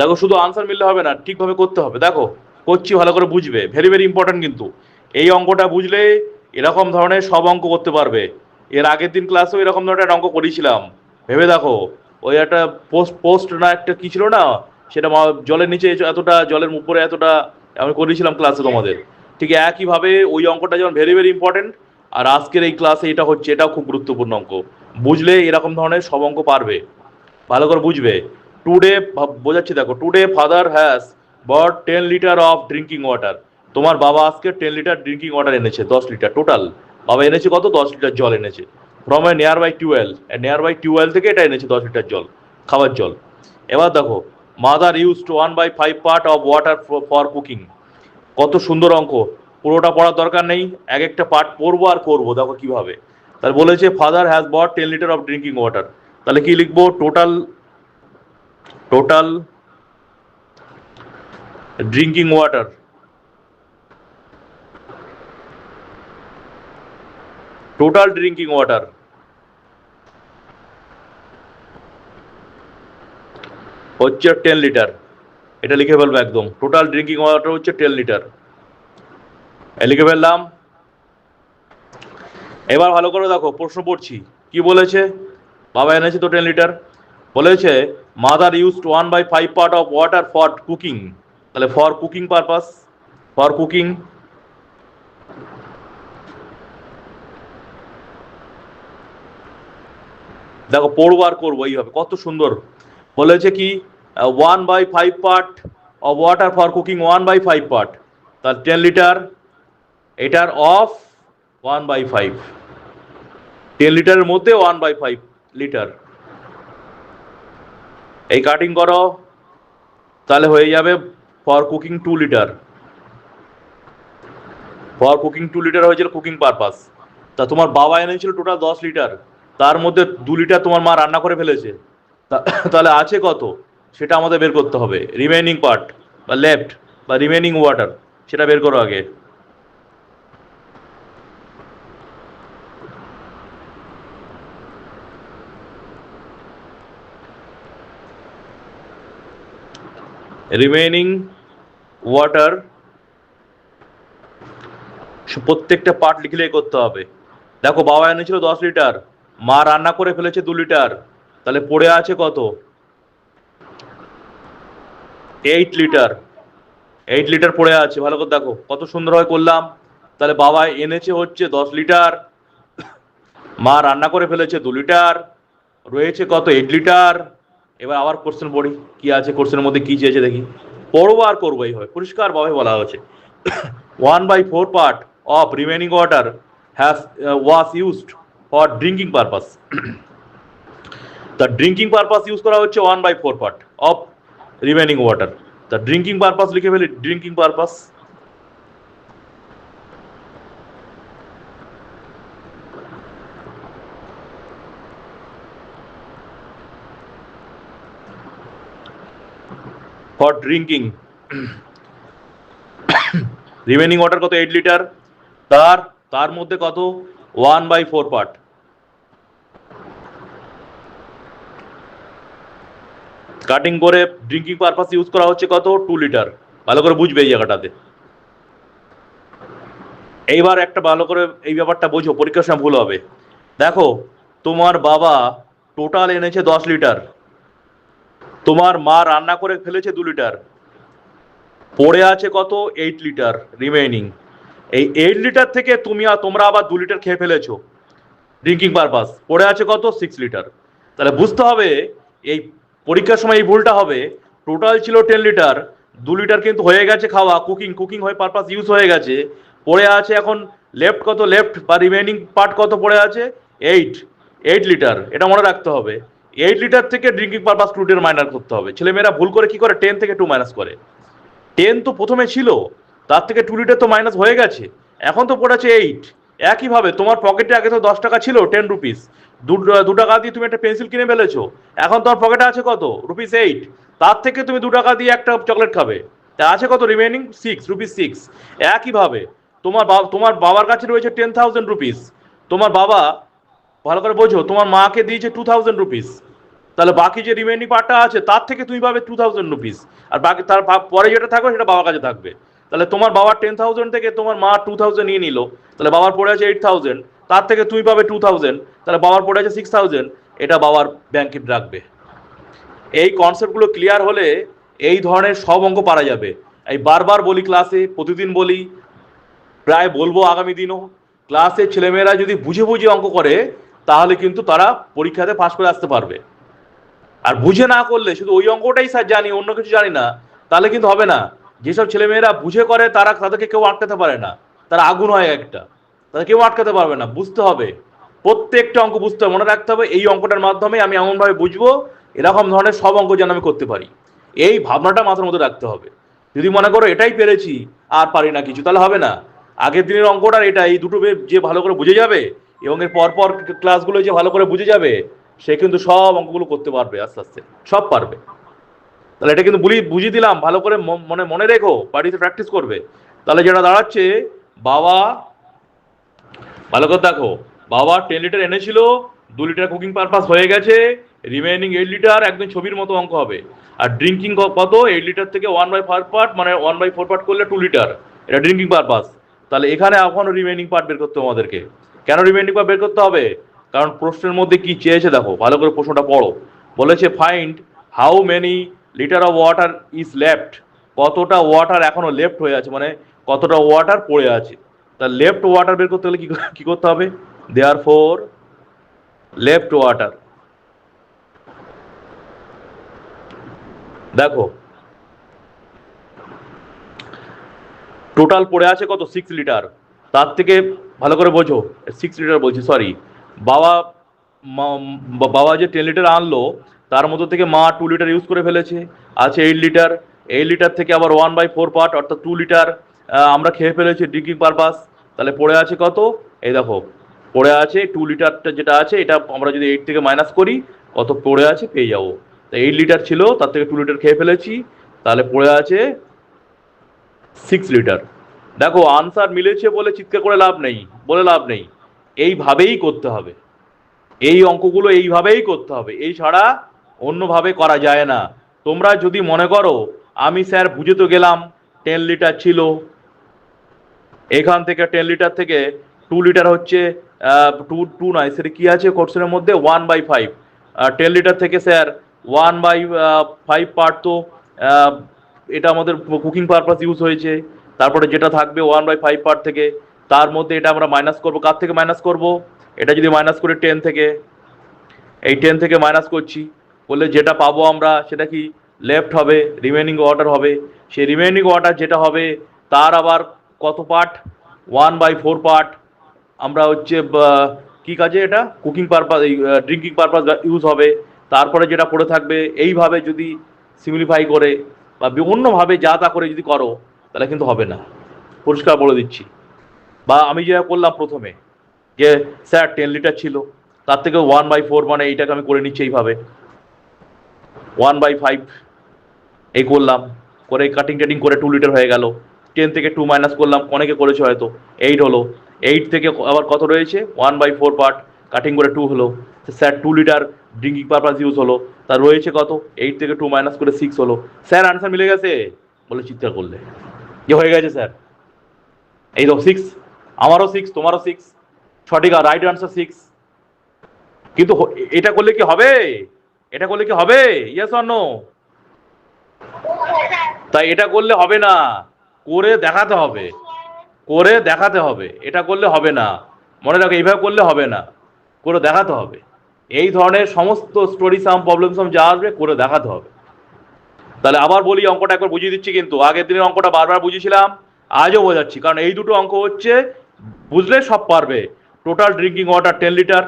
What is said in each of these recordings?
দেখো, শুধু আনসার মিললে হবে না, ঠিকভাবে করতে হবে। দেখো, করছি, ভালো করে বুঝবে। ভেরি ভেরি ইম্পর্টেন্ট কিন্তু। এই অঙ্কটা বুঝলে এরকম ধরনের সব অঙ্ক করতে পারবে। এর আগের দিন ক্লাসেও এরকম ধরনের একটা অঙ্ক করেছিলাম। ভেবে দেখো, ওই একটা পোস্ট পোস্ট না একটা কি ছিল না, সেটা জলের নিচে এতটা, জলের উপরে এতটা আমি করেছিলাম ক্লাসে তোমাদের। ঠিক একইভাবে ওই অঙ্কটা যেমন ভেরি ভেরি ইম্পর্টেন্ট আর আজকের এই ক্লাসে এটা হচ্ছে, এটাও খুব গুরুত্বপূর্ণ অঙ্ক। বুঝলে এরকম ধরনের সব অঙ্ক পারবে। ভালো করে বুঝবে। টুডে বোঝাচ্ছি দেখো today father has brought ten litre of drinking water তোমার বাবা আজকে টেন লিটার ড্রিঙ্কিং ওয়াটার এনেছে, দশ লিটার টোটাল বাবা এনেছে কত? দশ লিটার জল এনেছে। From a nearby tubewell nearby tubewell থেকে এটা এনেছে দশ লিটার জল, খাবার জল। এবার দেখো mother use to one by five part of water for cooking কত সুন্দর অঙ্ক। পুরোটা পড়ার দরকার নেই, এক একটা পার্ট পড়ব আর করব, দেখো কীভাবে। তাহলে বলেছে father has brought ten litre of drinking water তাহলে কি লিখব? Total total drinking water total drinking water হচ্ছে টেন লিটার এটা লিখে ফেলব একদম। টোটাল ড্রিঙ্কিং ওয়াটার হচ্ছে টেন লিটার লিখে ফেললাম। এবার ভালো করে দেখো, প্রশ্ন পড়ছি। কি বলেছে? বাবা এনেছে তো টেন লিটার বলেছে mother use one by five part of water for cooking তাহলে for cooking purpose for cooking দেখো, পড়ব আর করব এইভাবে কত সুন্দর। বলেছে কি one by five part of water for cooking one by five part তার টেন লিটার এটার of one by five ten লিটারের মধ্যে ওয়ান বাই ফাইভ লিটার এই কাটিং করো, তাহলে হয়ে যাবে for cooking two litre for cooking two litre হয়েছিল কুকিং পারপাস তা তোমার বাবা এনেছিল টোটাল দশ লিটার তার মধ্যে দু লিটার তোমার মা রান্না করে ফেলেছে। তাহলে আছে কত? সেটা আমাদের বের করতে হবে। রিমেনিং পার্ট বা লেফট বা রিমেনিং ওয়াটার সেটা বের করো আগে। রিমেনিং ওয়াটার প্রত্যেকটা পার্ট লিখলেই করতে হবে। দেখো, বাবা এনেছিল দশ লিটার মা রান্না করে ফেলেছে দু লিটার তাহলে পড়ে আছে কত? এইট লিটার এইট লিটার পড়ে আছে। ভালো করে দেখো, কত সুন্দরভাবে করলাম। তাহলে বাবা এনেছে হচ্ছে দশ লিটার মা রান্না করে ফেলেছে দু লিটার রয়েছে কত? এইট লিটার এবার আবার কোশ্চেন পড়ি, কি আছে? কোশ্চেনের মধ্যে কি চেয়েছে দেখি। পড়ব আর করব এইভাবে পরিষ্কার ভাবে বলা হয়েছে। One by four part of remaining water has was used for drinking purpose the drinking purpose use করা হচ্ছে one by four part of remaining water the drinking purpose লিখে ফেলি। Drinking purpose for drinking remaining water কত? Eight litre তার তার মধ্যে কত? One by four part cutting করে ড্রিঙ্কিং পারপাস ইউজ করা হচ্ছে কত? টু লিটার ভালো করে বুঝবে এই জায়গাটাতে। এইবার একটা ভালো করে এই ব্যাপারটা বোঝো, পরীক্ষার সময় ভুল হবে। দেখো, তোমার বাবা টোটাল এনেছে দশ লিটার তোমার মা রান্না করে ফেলেছে দু লিটার। পড়ে আছে কত? এইট লিটার রিমেইনিং এই এইট লিটার থেকে তুমি আর তোমরা আবার দু লিটার খেয়ে ফেলেছো। ড্রিঙ্কিং পারপাস পড়ে আছে কত? Six litre. তাহলে বুঝতে হবে, এই পরীক্ষার সময় এই ভুলটা হবে। টোটাল ছিল টেন লিটার। দু লিটার কিন্তু হয়ে গেছে খাওয়া। কুকিং কুকিং হয়ে পারপাস ইউজ হয়ে গেছে। পড়ে আছে এখন লেফট কত? লেফট বা রিমেইনিং পার্ট কত পড়ে আছে? Eight eight litre. এটা মনে রাখতে হবে। এইট লিটার থেকে drinking purpose two litre minus করতে হবে। ছেলেমেয়েরা ভুল করে কি করে? টেন থেকে টু মাইনাস করে। টেন তো প্রথমে ছিল, তার থেকে টু লিটার তো মাইনাস হয়ে গেছে। এখন তো পড়েছে এইট একইভাবে তোমার পকেটে আগে তো দশ টাকা ছিল টেন রুপিস দু টাকা দিয়ে তুমি একটা পেন্সিল কিনে ফেলেছো। এখন তোমার পকেটে আছে কত? রুপিস এইট তার থেকে তুমি দু টাকা দিয়ে একটা চকলেট খাবে। তা আছে কত রিমেনিং সিক্স রুপিস সিক্স একইভাবে তোমার তোমার বাবার কাছে রয়েছে টেন থাউজেন্ড রুপিস তোমার বাবা ভালো করে বোঝো, তোমার মাকে দিয়েছে টু থাউজেন্ড রুপিস তাহলে বাকি যে রিমেনিং পার্টটা আছে, তার থেকে তুমি পাবে টু থাউজেন্ড রুপিস আর বাকি তার পরে যেটা থাকবে, সেটা বাবার কাছে থাকবে। তাহলে তোমার বাবার টেন থাউজেন্ড থেকে তোমার মা টু থাউজেন্ড নিয়ে নিল, তাহলে বাবার পড়ে আছে এইট থাউজেন্ড তার থেকে তুমি পাবে টু থাউজেন্ড তাহলে বাবার পড়ে আছে সিক্স থাউজেন্ড এটা বাবার ব্যাংকে রাখবে। এই কনসেপ্টগুলো ক্লিয়ার হলে এই ধরনের সব অঙ্ক পারা যাবে। এই বারবার বলি ক্লাসে প্রতিদিন বলি, প্রায় বলব আগামী দিনও। ক্লাসে ছেলেমেয়েরা যদি বুঝে বুঝে অঙ্ক করে তাহলে কিন্তু তারা পরীক্ষাতে পাশ করে আসতে পারবে। আর বুঝে না করলে, শুধু ওই অঙ্কটাই স্যার জানি, অন্য কিছু জানি না, তাহলে কিন্তু হবে না। যেসব ছেলেমেয়েরা বুঝে করে, তারা, তাদেরকে কেউ আটকাতে পারে না। তারা আগুন হয় একটা। তাদের কেউ আটকাতে পারবে না, বুঝতে হবে। প্রত্যেকটা অঙ্ক বুঝতে হবে, মনে রাখতে হবে, এই অঙ্কটার মাধ্যমে আমি এমনভাবে বুঝব, এরকম ধরনের সব অঙ্ক যেন আমি করতে পারি। এই ভাবনাটা মাথার মধ্যে রাখতে হবে। যদি মনে করো এটাই পেরেছি, আর পারি না কিছু, তাহলে হবে না। আগের দিনের অঙ্কটা এটা, এই দুটো যে ভালো করে বুঝে যাবে এবং এর পরপর ক্লাসগুলো যে ভালো করে বুঝে যাবে, সে কিন্তু সব অঙ্কগুলো করতে পারবে আস্তে আস্তে, সব পারবে। তাহলে এটা কিন্তু বলি বুঝিয়ে দিলাম, ভালো করে মনে মনে রেখো, বাড়িতে প্র্যাকটিস করবে। তাহলে যেটা দাঁড়াচ্ছে, বাবা, ভালো করে দেখো, বাবা টেন লিটার এনেছিল, দু লিটার কুকিং পারপাস হয়ে গেছে রিমেনিং এইট লিটার একদম ছবির মতো অঙ্ক হবে। আর ড্রিঙ্কিং কত? এইট লিটার থেকে ওয়ান বাই ফোর পার্ট মানে ওয়ান বাই ফোর পার্ট করলে টু লিটার এটা ড্রিঙ্কিং পারপাস তাহলে এখানে এখনও রিমেনিং পার্ট বের করতে আমাদেরকে। কেন রিমেনিং পার্ট বের করতে হবে? কারণ প্রশ্নের মধ্যে কি চেয়েছে দেখো, ভালো করে প্রশ্নটা পড়ো। বলেছে find how many litre of water is left কতটা ওয়াটার এখনও লেফট হয়ে আছে? মানে কতটা ওয়াটার পড়ে আছে? তা লেফট ওয়াটার বের করতে হলে কি কি করতে হবে? দেয়ার ফোর লেফট ওয়াটার দেখো টোটাল পড়ে আছে কত? সিক্স লিটার তার থেকে ভালো করে বোঝো সিক্স লিটার বলছি সরি বাবা বাবা যে টেন লিটার আনলো, তার মধ্যে থেকে মা টু লিটার ইউজ করে ফেলেছে, আছে এইট লিটার এইট লিটার থেকে আবার ওয়ান বাই ফোর পার্ট অর্থাৎ টু লিটার আমরা খেয়ে ফেলেছি ড্রিঙ্কিং পারপাস তাহলে পড়ে আছে কত? এই দেখো, পড়ে আছে টু লিটারটা যেটা আছে, এটা আমরা যদি এইট থেকে মাইনাস করি, কত পড়ে আছে পেয়ে যাব। তো এইট লিটার ছিল, তার থেকে টু লিটার খেয়ে ফেলেছি, তাহলে পড়ে আছে সিক্স লিটার দেখো আনসার মিলেছে বলে চিৎকার করে লাভ নেই, বলে লাভ নেই। এইভাবেই করতে হবে। এই অঙ্কগুলো এইভাবেই করতে হবে। এই ছাড়া অন্যভাবে করা যায় না। তোমরা যদি মনে করো, আমি স্যার বুঝে তো গেলাম টেন লিটার ছিল। এখান থেকে টেন লিটার থেকে টু লিটার হচ্ছে টু টু নয়, সেটা কি আছে কোর্সের মধ্যে? One by five ten litre থেকে sir one by five part তো এটা আমাদের কুকিং পারপাস ইউজ হয়েছে। তারপরে যেটা থাকবে ওয়ান বাই ফাইভ পার্ট থেকে, তার মধ্যে এটা আমরা মাইনাস করব। কার থেকে মাইনাস করব? এটা যদি মাইনাস করি টেন থেকে। এই টেন থেকে মাইনাস করছি। করলে যেটা পাবো আমরা, সেটা কি লেফট হবে রিমেনিং ওয়াটার হবে। সেই রিমেনিং ওয়াটার যেটা হবে, তার আবার কত part one by four part আমরা হচ্ছে কি কাজে এটা? Cooking purpose drinking purpose use হবে। তারপরে যেটা পড়ে থাকবে, এইভাবে যদি সিমিলিফাই করে বি- অন্যভাবে যা তা করে যদি করো তাহলে কিন্তু হবে না। পরিষ্কার বলে দিচ্ছি। বা আমি যেটা করলাম প্রথমে, যে স্যার টেন লিটার ছিল, তার থেকে ওয়ান বাই ফোর মানে এইটাকে আমি করে নিচ্ছি এইভাবে। ওয়ান বাই ফাইভ এই করলাম, করে কাটিং টাটিং করে টু লিটার হয়ে গেল। টেন থেকে টু মাইনাস করলাম, অনেকে করেছে হয়তো এইট হলো। এইট থেকে আবার কত রয়েছে? One by four part cutting করে টু হলো। Sir two litre drinking purpose use হলো। তার রয়েছে কত? এইট থেকে টু মাইনাস করে সিক্স হলো। স্যার আনসার মিলে গেছে? বলে চিৎকার করলে। যে হয়ে গেছে, স্যার। এই তো সিক্স আমারও সিক্স তোমারও সিক্স সঠিক আর রাইট আনসার সিক্স কিন্তু এটা করলে কি হবে? এটা করলে কি হবে? ইয়েস নো তাই এটা করলে হবে না। করে দেখাতে হবে। করে দেখাতে হবে। এটা করলে হবে না। মনে রাখো, এইভাবে করলে হবে না। করে দেখাতে হবে। এই ধরনের সমস্ত স্টোরি সাম প্রবলেম সাম যা আসবে, করে দেখাতে হবে। তাহলে আবার বলি, অঙ্কটা একবার বুঝিয়ে দিচ্ছি কিন্তু। আগের দিনের অঙ্কটা বারবার বুঝিয়েছিলাম আজও বোঝাচ্ছি, কারণ এই দুটো অঙ্ক হচ্ছে, বুঝলে সব পারবে। Total drinking water ten litre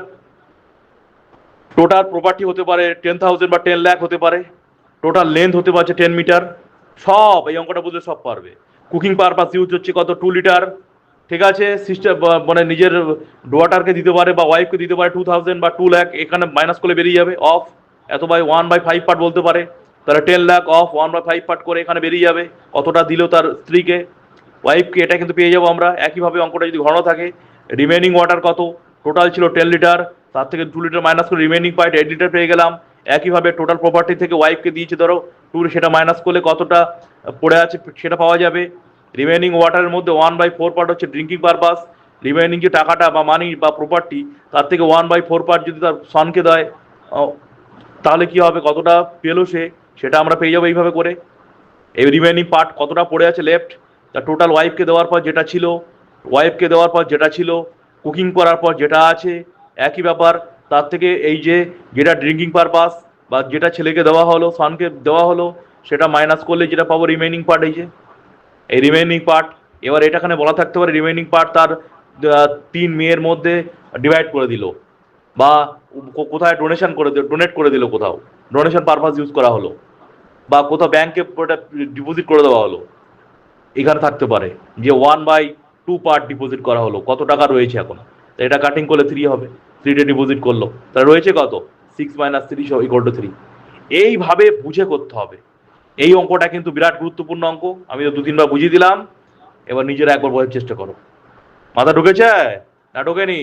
total property হতে পারে টেন থাউজেন্ড বা টেন ল্যাক হতে পারে টোটাল লেন্থ হতে পারছে টেন মিটার সব এই অঙ্কটা বুঝলে সব পারবে। কুকিং পারপাস ইউজ হচ্ছে কত? টু লিটার ঠিক আছে? সিস্টার মানে নিজের ডোয়াটারকে দিতে পারে বা ওয়াইফকে দিতে পারে টু থাউজেন্ড বা টু ল্যাক এখানে মাইনাস করে বেরিয়ে যাবে অফ এত by one by five part বলতে পারে। তাহলে ten lakh of one by five part করে এখানে বেরিয়ে যাবে। কতটা দিল তার স্ত্রীকে? ওয়াইফকে এটা কিন্তু পেয়ে যাব আমরা। একইভাবে অঙ্কটা যদি ঘন থাকে রিমেনিং ওয়াটার কত? টোটাল ছিল টেন লিটার তার থেকে টু লিটার মাইনাস করে রিমেনিং পয়েন্ট এইট লিটার পেয়ে গেলাম। একইভাবে টোটাল প্রপার্টি থেকে ওয়াইফকে দিয়েছে, ধরো টুর সেটা মাইনাস করলে কতটা পড়ে আছে সেটা পাওয়া যাবে। রিমেনিং ওয়াটারের মধ্যে ওয়ান বাই ফোর পার্ট হচ্ছে ড্রিঙ্কিং পারপাস রিমেনিং যে টাকাটা বা মানি বা প্রপার্টি তার থেকে ওয়ান বাই ফোর পার্ট যদি তার সনকে দেয় তাহলে কি হবে? কতটা পেল সে? সেটা আমরা পেয়ে যাব এইভাবে করে। এই রিমেনিং পার্ট কতটা পড়ে আছে লেফট তা টোটাল ওয়াইফকে দেওয়ার পর যেটা ছিল ওয়াইফকে দেওয়ার পর যেটা ছিল কুকিং করার পর যেটা আছে, একই ব্যাপার। তার থেকে এই যে যেটা ড্রিঙ্কিং পারপাস বা যেটা ছেলেকে দেওয়া হলো, সনকে দেওয়া হলো, সেটা মাইনাস করলে যেটা পাবো রিমেনিং পার্ট এই যে। এই রিমেনিং পার্ট এবার এটাখানে বলা থাকতে পারে রিমেনিং পার্ট তার তিন মেয়ের মধ্যে ডিভাইড করে দিল বা কোথায় ডোনেশন করে দিল ডোনেট করে দিল কোথাও। ডোনেশন পারপাস ইউজ করা হলো বা কোথাও ব্যাংকে ওটা ডিপোজিট করে দেওয়া হলো, এখানে থাকতে পারে। যে one by two part deposit করা হলো, কত টাকা রয়েছে এখন? এটা কাটিং করলে থ্রি হবে থ্রিতে ডিপোজিট করল। তাহলে রয়েছে কত? Six minus three equal to three এইভাবে বুঝে করতে হবে। এই অঙ্কটা কিন্তু বিরাট গুরুত্বপূর্ণ অঙ্ক। আমি তো দু তিনবার বুঝিয়ে দিলাম। এবার নিজেরা একবার বোঝার চেষ্টা করো। মাথা ঢুকেছে? না ঢোকেনি.